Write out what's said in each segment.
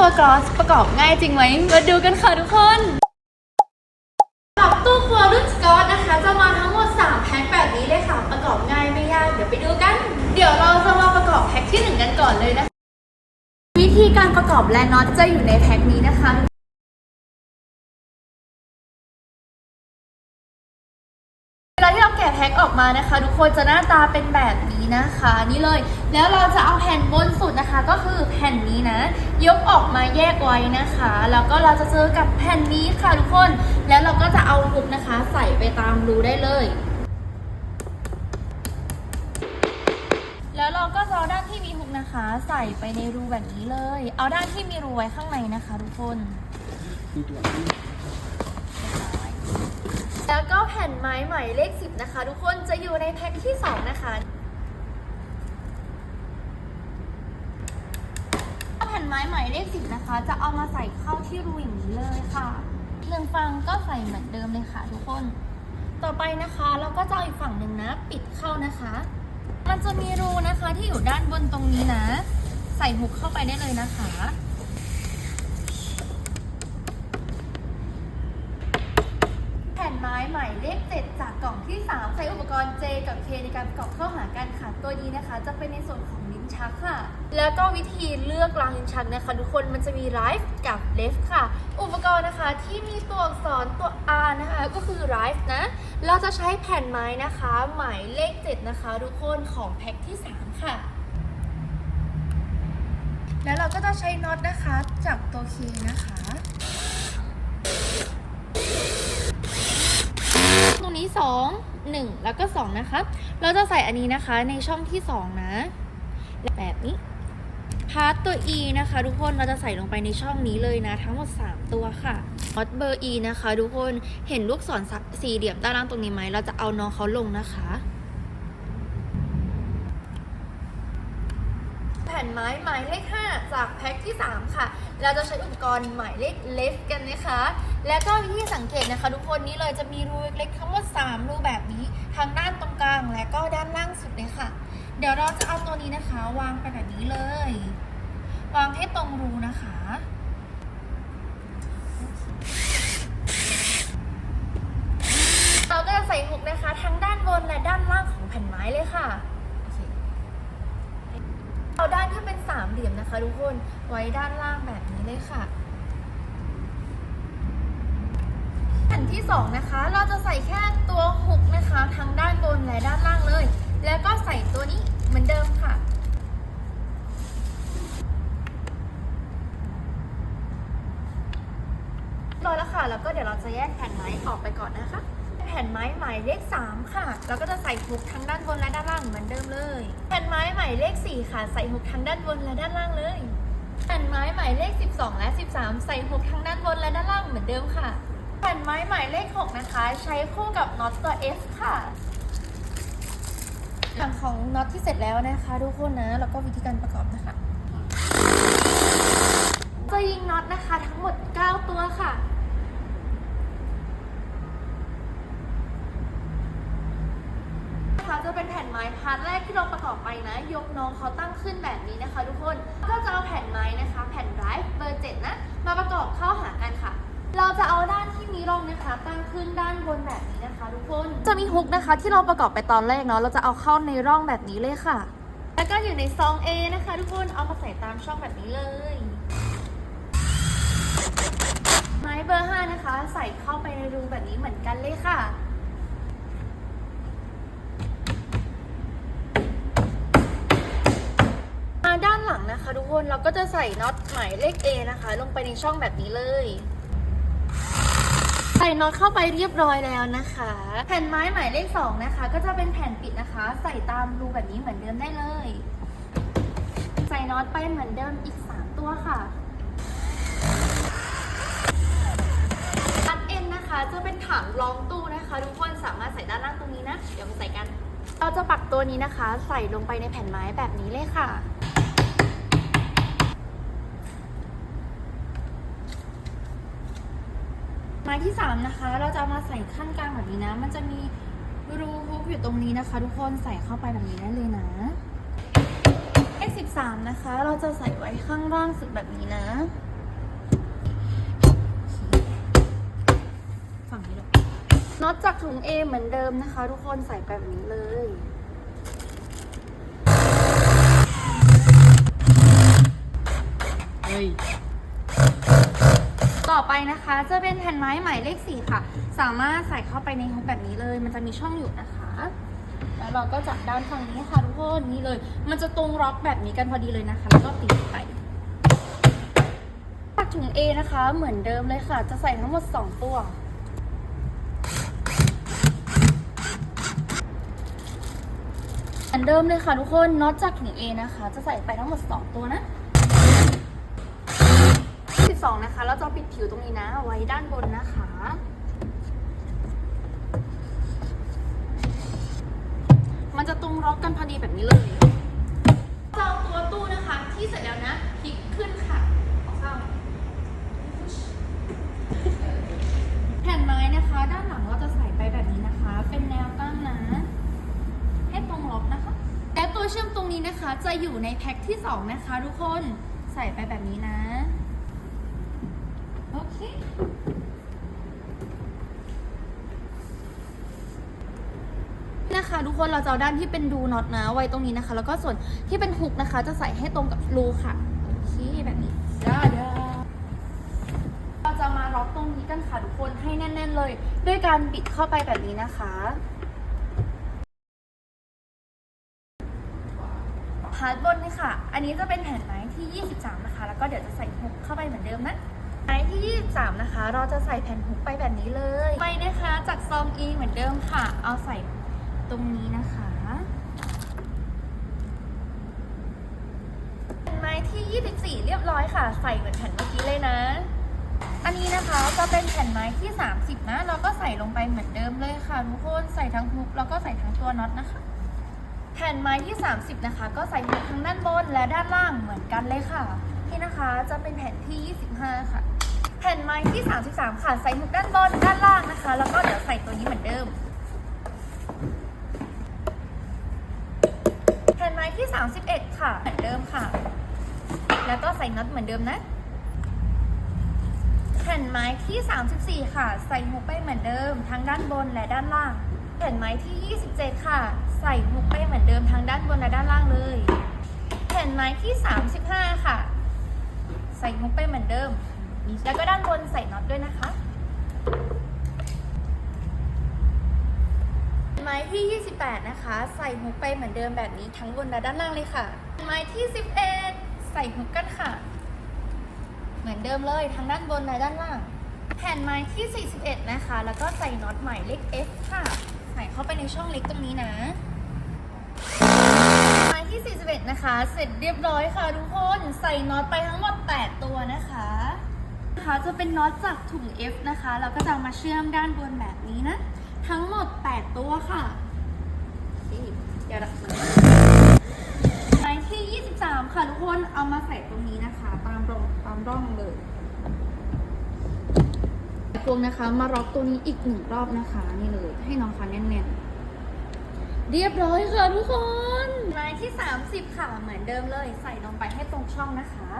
รัวกลอสประกอบง่ายจริงไหม มาดูกันค่ะทุกคนสำหรับตู้ครัวรุ่นสกอตนะคะ จะมาทั้งหมด 3 แพ็คแบบนี้เลยค่ะ ประกอบง่ายไม่ยาก เดี๋ยวไปดูกัน เดี๋ยวเราจะมาประกอบแพ็คที่ 1 กันก่อนเลยนะคะ วิธีการประกอบและน็อตจะอยู่ในแพ็คนี้นะคะ พ็คออกมานะคะ ทุกคนจะหน้าตาเป็นแบบนี้นะคะ นี่เลย แล้วเราจะเอาแผ่นบนสุดนะคะ ก็คือแผ่นนี้นะ ยกออกมาแยกไว้นะคะ แล้วก็เราจะเจอกับแผ่นนี้ค่ะทุกคน แล้วเราก็จะเอาหุบนะคะ ใส่ไปตามรูได้เลยแล้วเราก็จะเอาด้านที่มีหุบนะคะ ใส่ไปในรูแบบนี้เลย เอาด้านที่มีรูไว้ข้างในนะคะ ทุกคน แล้วก็แผ่นไม้ใหม่เลข 10 นะคะ ทุกคนจะอยู่ในแพ็คที่ 2 นะคะแผ่นไม้ใหม่เลข 10 นะคะ จะเอามาใส่เข้าที่รูอย่างนี้เลยค่ะหนึ่งฟังก็ใส่เหมือนเดิมเลยค่ะทุกคน ต่อไปนะคะเราก็จะเอาอีกฝั่งหนึ่งนะ ปิดเข้านะคะ มันจะมีรูนะคะที่อยู่ด้านบนตรงนี้นะ ใส่หุกเข้าไปได้เลยนะคะ แผ่น ไม้ใหม่เลข7จากกล่องที่ 3 ใช้อุปกรณ์ J กับ K ในการประกอบเข้าหากันค่ะตัวนี้นะคะ จะเป็นในส่วนของลิ้นชักค่ะ แล้วก็วิธีเลือกรางลิ้นชักนะคะ ทุกคนมันจะมี right กับ left ค่ะ อุปกรณ์นะคะที่มีตัวอักษรตัว R นะคะก็คือ right นะ เราจะใช้แผ่นไม้นะคะ หมายเลข 7 นะคะ ทุกคนของแพ็คที่ 3 ค่ะแล้วเราก็จะใช้น็อตนะคะ จากตัว K นะคะ ต รงนี้ 2 1 แล้วก็ 2 นะคะ เราจะใส่อันนี้นะคะในช่องที่ 2 นะ แบบนี้ พาร์ตตัว E นะคะ ทุกคนเราจะใส่ลงไปในช่องนี้เลยนะ ทั้งหมด 3 ตัวค่ะมอดเบอร์ E นะคะ ทุกคนเห็นลูกศรสี่เหลี่ยมด้านล่างตรงนี้ไหมเราจะเอาน้องเขาลงนะคะ ผ่นไม้หมายเลข 5 จากแพ็คที่ 3 ค่ะ เราจะใช้อุปกรณ์หมายเลขเลฟกันนะคะ และก็วิธีสังเกตนะคะ ทุกคนนี้เลยจะมีรูเล็กๆทั้งหมด 3 รูแบบนี้ ทางด้านตรงกลางและก็ด้านล่างสุดเลยค่ะ เดี๋ยวเราจะเอาตัวนี้นะคะ วางไปแบบนี้เลย วางให้ตรงรูนะคะเราก็จะใส่หุกนะคะ ทั้งด้านบนและด้านล่างของแผ่นไม้เลยค่ะ เอาด้านที่เป็นสามเหลี่ยมนะคะ ทุกคนไว้ด้านล่างแบบนี้เลยค่ะแผ่นที่สองนะคะ เราจะใส่แค่ตัวหุกนะคะทั้งด้านบนและด้านล่างเลย แล้วก็ใส่ตัวนี้เหมือนเดิมค่ะรอยแล้วค่ะ แล้วก็เดี๋ยวเราจะแยกแผ่นไม้ออกไปก่อนนะคะ แผ่นไม้หมายเลข 3 ค่ะ แล้วก็จะใส่ฮุกทั้งด้านบนและด้านล่างเหมือนเดิมเลย แผ่นไม้หมายเลข 4 ค่ะ ใส่ฮุกทั้งด้านบนและด้านล่างเลย แผ่นไม้หมายเลข 12 และ 13 ใส่ฮุกทั้งด้านบนและด้านล่างเหมือนเดิมค่ะ แผ่นไม้หมายเลข 6 นะคะ ใช้คู่กับน็อตตัว F ค่ะหลังของน็อตที่เสร็จแล้วนะคะทุกคนนะ แล้วก็วิธีการประกอบนะคะจะยิงน็อตนะคะทั้งหมด 9 ตัวค่ะ นะคะจะเป็นแผ่นไม้พาร์ทแรกที่เราประกอบไปนะ ยกน้องเขาตั้งขึ้นแบบนี้นะคะ ทุกคนก็จะเอาแผ่นไม้นะคะ แผ่นไรฟ์เบอร์เจ็ดนะมาประกอบเข้าหากันค่ะ เราจะเอาด้านที่มีร่องนะคะตั้งขึ้นด้านบนแบบนี้นะคะ ทุกคนจะมีฮุกนะคะ ที่เราประกอบไปตอนแรกเนาะเราจะเอาเข้าในร่องแบบนี้เลยค่ะ แล้วก็อยู่ในซอง A นะคะ ทุกคนเอามาใส่ตามช่องแบบนี้เลยไม้เบอร์5นะคะ ใส่เข้าไปในรูแบบนี้เหมือนกันเลยค่ะ มาด้าน หลังนะคะ ทุกคนเราก็จะใส่น็อตหมายเลข A นะคะ ลงไปในช่องแบบนี้เลย ใส่น็อตเข้าไปเรียบร้อยแล้วนะคะ แผ่นไม้หมายเลข2นะคะ ก็จะเป็นแผ่นปิดนะคะ ใส่ตามรูแบบนี้เหมือนเดิมได้เลย ใส่น็อตไปเหมือนเดิมอีก 3 ตัวค่ะอันเอ็นนะคะจะเป็นถังรองตู้นะคะ ทุกคนสามารถใส่ด้านล่างตรงนี้นะ เดี๋ยวมาใส่กัน เราจะปักตัวนี้นะคะ ใส่ลงไปในแผ่นไม้แบบนี้เลยค่ะ ม้ที่3นะคะ เราจะมาใส่ขั้นกลางแบบนี้นะ มันจะมีรูฮุกอยู่ตรงนี้นะคะ ทุกคนใส่เข้าไปแบบนี้ได้เลยนะ X13 นะคะ เราจะใส่ไว้ข้างล่างสุดแบบนี้นะฝั่งนี้เลยน็อตจากถุง A เหมือนเดิมนะคะ ทุกคนใส่ไปแบบนี้เลยเฮ้ย ต่อไปนะคะจะเป็นแผ่นไม้หมายเลขสี่ค่ะ สามารถใส่เข้าไปในฮุกแบบนี้เลย มันจะมีช่องอยู่นะคะ แล้วเราก็จับด้านฝั่งนี้ค่ะทุกคนนี่เลย มันจะตรงล็อกแบบนี้กันพอดีเลยนะคะ แล้วก็ตีไปจากถุง A นะคะเหมือนเดิมเลยค่ะ จะใส่ทั้งหมด 2 ตัวเหมือนเดิมเลยค่ะทุกคนน็อตจากถุง A นะคะ จะใส่ไปทั้งหมด 2 ตัวนะ 12นะคะ เราจะปิดผิวตรงนี้นะ ไว้ด้านบนนะคะ มันจะตรงล็อกกันพอดีแบบนี้เลยจะเอาตัวตู้นะคะ ที่เสร็จแล้วนะพลิกขึ้นค่ะเข้าแผ่นไม้นะคะ ด้านหลังเราจะใส่ไปแบบนี้นะคะ เป็นแนวตั้งนะ ให้ตรงล็อกนะคะ และตัวเชื่อมตรงนี้นะคะ จะอยู่ในแพ็คที่ 2 นะคะ ทุกคนใส่ไปแบบนี้นะโอเค นะคะทุกคนเราจะเอาด้านที่เป็นดูน็อตนะไว้ตรงนี้นะคะ แล้วก็ส่วนที่เป็นฮุกนะคะ จะใส่ให้ตรงกับรูค่ะโอเคแบบนี้ด้ได้เราจะมาล็อกตรงนี้กันค่ะทุกคนให้แน่น ๆ เลย ด้วยการบิดเข้าไปแบบนี้นะคะพาร์ทบนนี่ค่ะ อันนี้จะเป็นแผ่นไม้ที่ 23 นะคะ แล้วก็เดี๋ยวจะใส่ฮุกเข้าไปเหมือนเดิมนะ ไม้ที่ 23 นะคะ เราจะใส่แผ่นฮุกไปแบบนี้เลย ไปนะคะจากซองอีเหมือนเดิมค่ะ เอาใส่ตรงนี้นะคะแผ่นไม้ที่ 24 เรียบร้อยค่ะ ใส่เหมือนแผ่นเมื่อกี้เลยนะ อันนี้นะคะจะเป็นแผ่นไม้ที่ 30 นะ เราก็ใส่ลงไปเหมือนเดิมเลยค่ะทุกคนใส่ทั้งฮุกแล้วก็ใส่ทั้งตัวน็อตนะคะ แผ่นไม้ที่ 30 นะคะ ก็ใส่ทั้งด้านบนและด้านล่างเหมือนกันเลยค่ะ ที่นะคะจะเป็นแผ่นที่ 25 ค่ะ แผ่นไม้ที่ 33 ค่ะ ใส่ฮุกด้านบนด้านล่างนะคะ แล้วก็เดี๋ยวใส่ตัวนี้เหมือนเดิม แผ่นไม้ที่ 31 ค่ะ เหมือนเดิมค่ะ แล้วก็ใส่น็อตเหมือนเดิมนะ แผ่นไม้ที่ 34 ค่ะ ใส่ฮุกไปเหมือนเดิม ทั้งด้านบนและด้านล่าง แผ่นไม้ที่ 27 ค่ะ ใส่ฮุกไปเหมือนเดิมทั้งด้านบนและด้านล่างเลย แผ่นไม้ที่ 35 ค่ะ ใส่ฮุกไปเหมือนเดิม แล้วก็ด้านบนใส่น็อตด้วยนะคะ ไม้ที่ 28 นะคะ ใส่ฮุกไปเหมือนเดิมแบบนี้ทั้งบนและด้านล่างเลยค่ะ ไม้ที่ 11 ใส่ฮุกกันค่ะ เหมือนเดิมเลยทั้งด้านบนและด้านล่าง แผ่นไม้ที่ 41 นะคะ แล้วก็ใส่น็อตหมายเลข F ค่ะ ใส่เข้าไปในช่องเล็กตรงนี้นะ ที่ 41 นะคะ เสร็จเรียบร้อยค่ะทุกคน ใส่น็อตไปทั้งหมด 8 ตัวนะคะนะคะจะเป็นน็อตจากถุง F นะคะแล้วก็จะมาเชื่อมด้านบนแบบนี้นะ ทั้งหมด 8 ตัวค่ะเดี๋ยวไม้ที่ 23 ค่ะทุกคน เอามาใส่ตรงนี้นะคะ ตามร่องตามร่องเลยพวงนะคะ มาล็อกตัวนี้อีกหนึ่งรอบนะคะ นี่เลย ให้น้องเขาแน่นๆ เรียบร้อยค่ะทุกคนไม้ที่ 30 ค่ะ เหมือนเดิมเลยใส่ลงไปให้ตรงช่องนะคะ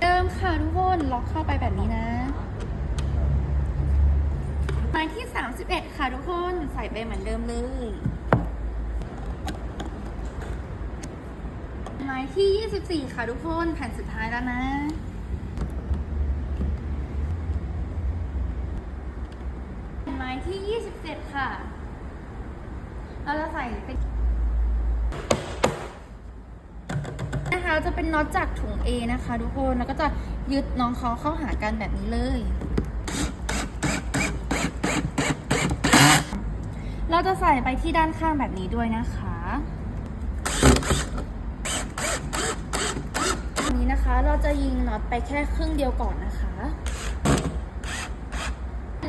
เดิมค่ะทุกคนล็อกเข้าไปแบบนี้นะไม้ที่ 31 ค่ะทุกคนใส่ไปเหมือนเดิมเลยไม้ที่ 24 ค่ะทุกคนแผ่นสุดท้ายแล้วนะไม้ที่ 27 ค่ะ เราจะใส่เป็นนะคะจะเป็นน็อตจากถุง A นะคะทุกคนแล้วก็จะยึดน้องเขาเข้าหากันแบบนี้เลย เราจะใส่ไปที่ด้านข้างแบบนี้ด้วยนะคะอันนี้นะคะ เราจะยิงน็อตไปแค่ครึ่งเดียวก่อนนะคะ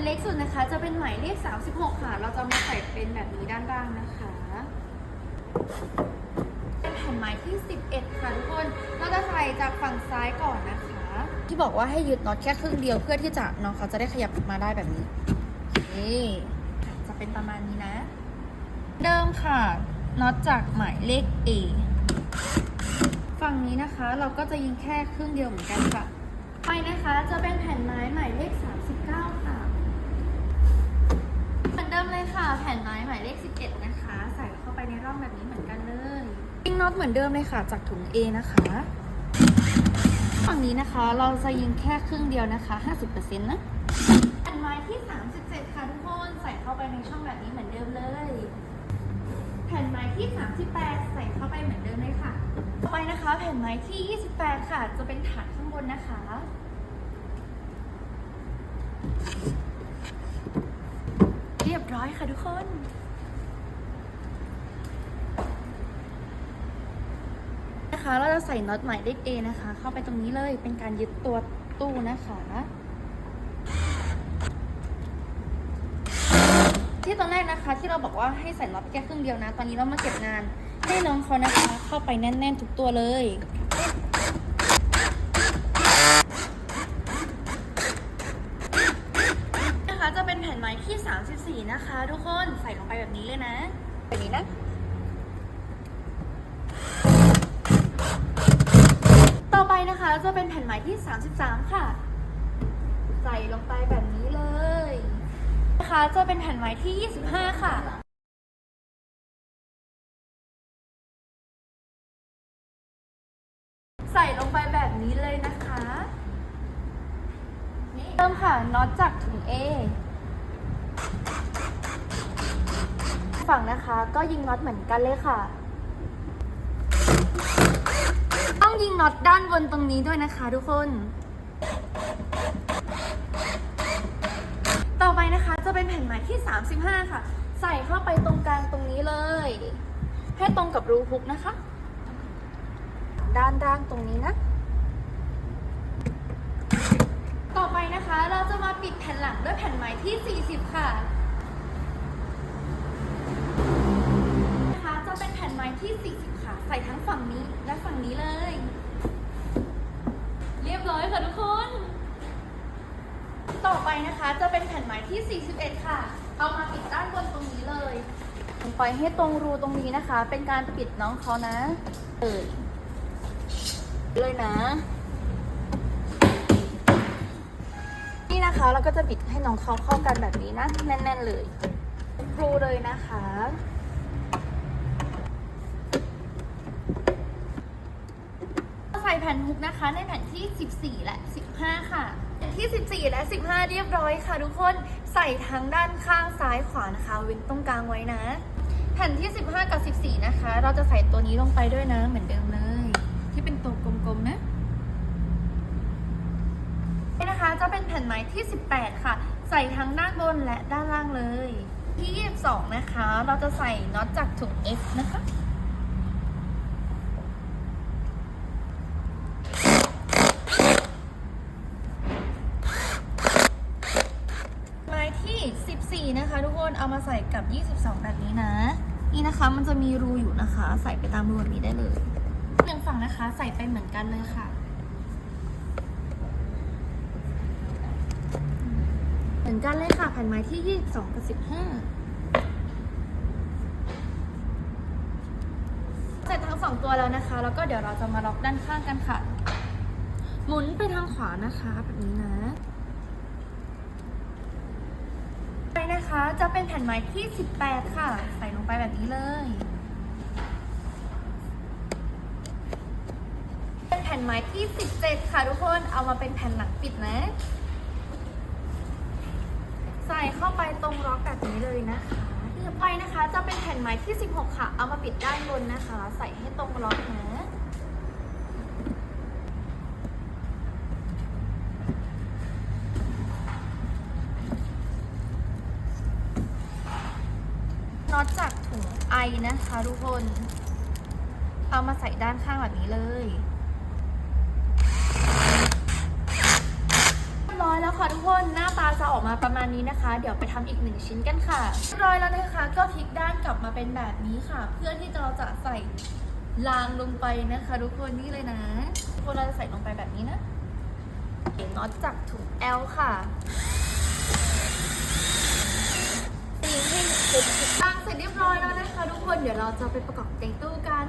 เล็กสุดนะคะ จะเป็นหมายเลข 36 ค่ะ เราจะมาใส่เป็นแบบนี้ด้านล่างนะคะ เป็นแผ่นไม้ที่ 11 ค่ะทุกคน เราจะใส่จากฝั่งซ้ายก่อนนะคะ ที่บอกว่าให้ยึดน็อตแค่ครึ่งเดียวเพื่อที่จะน้องเขาจะได้ขยับมาได้แบบนี้โอเคจะเป็นประมาณนี้นะ เดิมค่ะน็อตจากหมายเลข A ฝั่งนี้นะคะเราก็จะยิงแค่ครึ่งเดียวเหมือนกันค่ะ ไปนะคะจะเป็นแผ่นไม้หมายเลข 39ค่ะ มเลยค่ะ แผ่นไม้หมายเลข11นะคะ ใส่เข้าไปในร่องแบบนี้เหมือนกันเลยยิงน็อตเหมือนเดิมเลยค่ะจากถุง A นะคะฝั่งนี้นะคะเราจะยิงแค่ครึ่งเดียวนะคะ 50%นะแผ่นไม้ที่ 37 ค่ะทุกคนใส่เข้าไปในช่องแบบนี้เหมือนเดิมเลย แผ่นไม้ที่ 38 ใส่เข้าไปเหมือนเดิมเลยค่ะ ต่อไปนะคะแผ่นไม้ที่ 28 ค่ะ จะเป็นฐานข้างบนนะคะ ร้อยค่ะทุกคนนะคะเราจะใส่น็อตหมายเลข A นะคะ เข้าไปตรงนี้เลยเป็นการยึดตัวตู้นะคะที่ตอนแรกนะคะที่เราบอกว่าให้ใส่น็อตแค่ครึ่งเดียวนะ ตอนนี้เรามาเก็บงานให้น้องเขานะคะ เข้าไปแน่น ๆ ทุกตัวเลย นะคะจะเป็นแผ่นไม้ ที่34นะคะทุกคนใส่ลงไปแบบนี้เลยนะ แบบนี้นะต่อไปนะคะจะเป็นแผ่นไม้ที่ 33 ค่ะ ใส่ลงไปแบบนี้เลยนะคะจะเป็นแผ่นไม้ที่ 25 ค่ะใส่ลงไปแบบนี้เลยนะคะ เริ่มค่ะน็อตจากถุง A ฝั่งนะคะ ก็ยิงน็อตเหมือนกันเลยค่ะ ต้องยิงน็อตด้านบนตรงนี้ด้วยนะคะทุกคน ต่อไปนะคะจะเป็นแผ่นไม้ที่ 35 ค่ะ ใส่เข้าไปตรงกลางตรงนี้เลย ให้ตรงกับรูฮุกนะคะ ด้านล่างตรงนี้นะต่อไปนะคะเราจะมาปิดแผ่นหลังด้วยแผ่นไม้ที่ 40 ค่ะนะคะจะเป็นแผ่นไม้ ที่ 40 ค่ะ ใส่ทั้งฝั่งนี้และฝั่งนี้เลย เรียบร้อยค่ะทุกคน ต่อไปนะคะจะเป็นแผ่นไม้ที่ 41 ค่ะ เอามาปิดด้านบนตรงนี้เลยลงไปให้ตรงรูตรงนี้นะคะ เป็นการปิดน้องเขานะเอ่ยเลยนะ นี่นะคะเราก็จะบิดให้น้องเขาเข้ากันแบบนี้นะ แน่น ๆ เลยรูเลยนะคะ ส่แผ่นฮุกนะคะ ในแผ่นที่ 14 และ 15 ค่ะแผ่นที่ 14 และ 15 เรียบร้อยค่ะ ทุกคนใส่ทั้งด้านข้างซ้ายขวานะคะเว้นตรงกลางไว้นะ แผ่นที่ 15 กับ 14 นะคะ เราจะใส่ตัวนี้ลงไปด้วยนะ เหมือนเดิมเลย ที่เป็นตัวกลมๆนะนี่นะคะจะเป็นแผ่นไม้ที่ 18 ค่ะ ใส่ทั้งด้านบนและด้านล่างเลย ที่ 22 นะคะ เราจะใส่น็อตจากถุง F นะคะ ไม้ที่ 14 นะคะ ทุกคนเอามาใส่ กับ 22 แบบนี้นะ นี่นะคะมันจะมีรูอยู่นะคะ ใส่ไปตามรูแบบนี้ได้เลยหนึ่งฝั่งนะคะใส่ไปเหมือนกันเลยค่ะเหมือนกันเลยค่ะแผ่นไม้ที่ 22 กับ 15เสร็จทั้งสองตัวแล้วนะคะ แล้วก็เดี๋ยวเราจะมาล็อกด้านข้างกันค่ะ หมุนไปทางขวานะคะแบบนี้นะ ไป นะคะ จะเป็นแผ่นไม้ที่ 18 ค่ะ ใส่ลงไปแบบนี้เลย เป็นแผ่นไม้ที่ 17 ค่ะทุกคนเอามาเป็นแผ่นหลังปิดนะ ใส่เข้าไปตรงล็อกแบบนี้เลยนะคะต่อไปนะคะจะเป็นแผ่นไม้ที่ 16 ค่ะ เอามาปิดด้านบนนะคะ ใส่ให้ตรงล็อกนะ น็ อตจากถุงไอนะคะทุกคน เอามาใส่ด้านข้างแบบนี้เลยเรียบร้อยแล้วค่ะทุกคนหน้าตาจะออกมาประมาณนี้นะคะ เดี๋ยวไปทำอีกหนึ่งชิ้นกันค่ะเรียบร้อยแล้วนะคะ ก็พลิกด้านกลับมาเป็นแบบนี้ค่ะ เพื่อที่เราจะใส่รางลงไปนะคะทุกคนนี่เลยนะทุกคนเราจะใส่ลงไปแบบนี้นะน็อตจากถุง L ค่ะ ตีให้ครบทุกตั้งเสร็จเรียบร้อยแล้วนะคะทุกคนเดี๋ยวเราจะไปประกอบในตู้กัน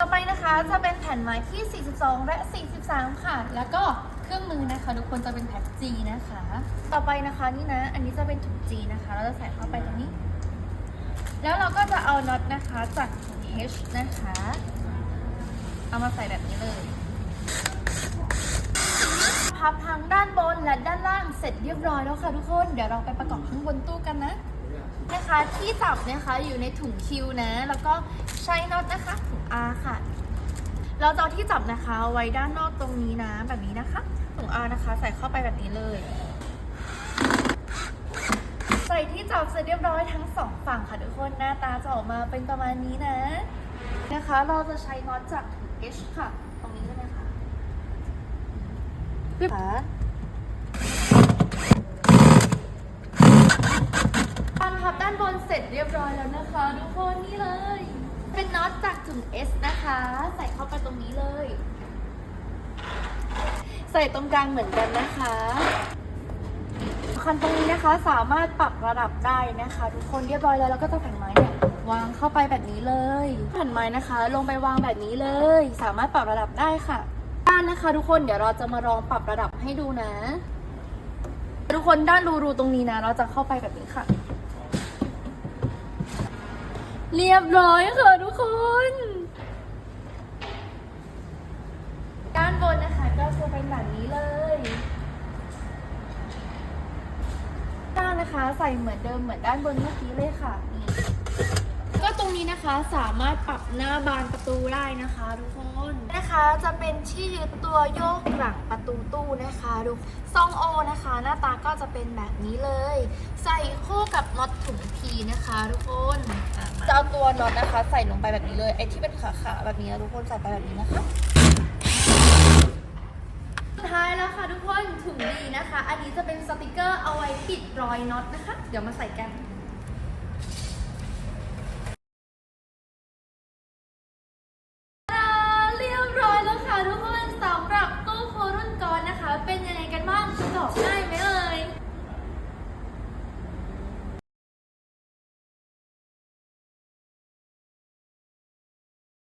ต่อไปนะคะจะเป็นแผ่นไม้ที่ 42 และ 43 ค่ะ แล้วก็เครื่องมือนะคะ ทุกคนจะเป็นแผ่น G นะคะ ต่อไปนะคะนี่นะ อันนี้จะเป็นถุง G นะคะ เราจะใส่เข้าไปตรงนี้ แล้วเราก็จะเอาน็อตนะคะจากถุง H นะคะ เอามาใส่แบบนี้เลยพับทั้งด้านบน และด้านล่างเสร็จเรียบร้อยแล้วค่ะทุกคน เดี๋ยวเราไปประกอบข้างบนตู้กันนะนะคะที่จับนะคะอยู่ในถุงคิวนะ แล้วก็ใช้น็อตนะคะถุง R ค่ะ เราจะเอาที่จับนะคะไว้ด้านนอกตรงนี้นะแบบนี้นะคะถุง R นะคะใส่เข้าไปแบบนี้เลย ใส่ที่จับเสร็จเรียบร้อยทั้งสองฝั่งค่ะทุกคนหน้าตาจะออกมาเป็นประมาณนี้นะ นะคะเราจะใช้น็อตจากถุง H ค่ะ ตรงนี้ใช่ไหมคะค่ะการพับด้านบน เรียบร้อยแล้วนะคะทุกคนนี่เลย เป็นน็อตจากถุง S นะคะ ใส่เข้าไปตรงนี้เลย ใส่ตรงกลางเหมือนกันนะคะคันตรงนี้นะคะสามารถปรับระดับได้นะคะ ทุกคนเรียบร้อยแล้วแล้วก็จะแผ่นไม้เนี่ยวางเข้าไปแบบนี้เลยแผ่นไม้นะคะ ลงไปวางแบบนี้เลย สามารถปรับระดับได้ค่ะด้านนะคะ ทุกคนเดี๋ยวเราจะมาลองปรับระดับให้ดูนะ ทุกคนด้านรูรูตรงนี้นะ เราจะเข้าไปแบบนี้ค่ะ เรียบร้อยค่ะทุกคน ด้านบนนะคะก็จะเป็นแบบนี้เลยด้านนะคะใส่เหมือนเดิมเหมือนด้านบนเมื่อกี้เลยค่ะนี่ก็ตรงนี้นะคะสามารถปรับหน้าบานประตูได้นะคะทุกคนนะคะจะเป็นที่ยึดตัวโยกหลังประตูตู้นะคะดูซองโอนะคะ หน้าตาก็จะเป็นแบบนี้เลย ใส่คู่กับน็อตถุงพีนะคะทุกคน จะเอาตัวน็อตนะคะ ใส่ลงไปแบบนี้เลย ไอ้ที่เป็นขาขาแบบนี้นะทุกคนใส่ไปแบบนี้นะคะสุดท้ายแล้วค่ะทุกคนถุงดีนะคะ อันนี้จะเป็นสติกเกอร์เอาไว้ปิดรอยน็อตนะคะ เดี๋ยวมาใส่กัน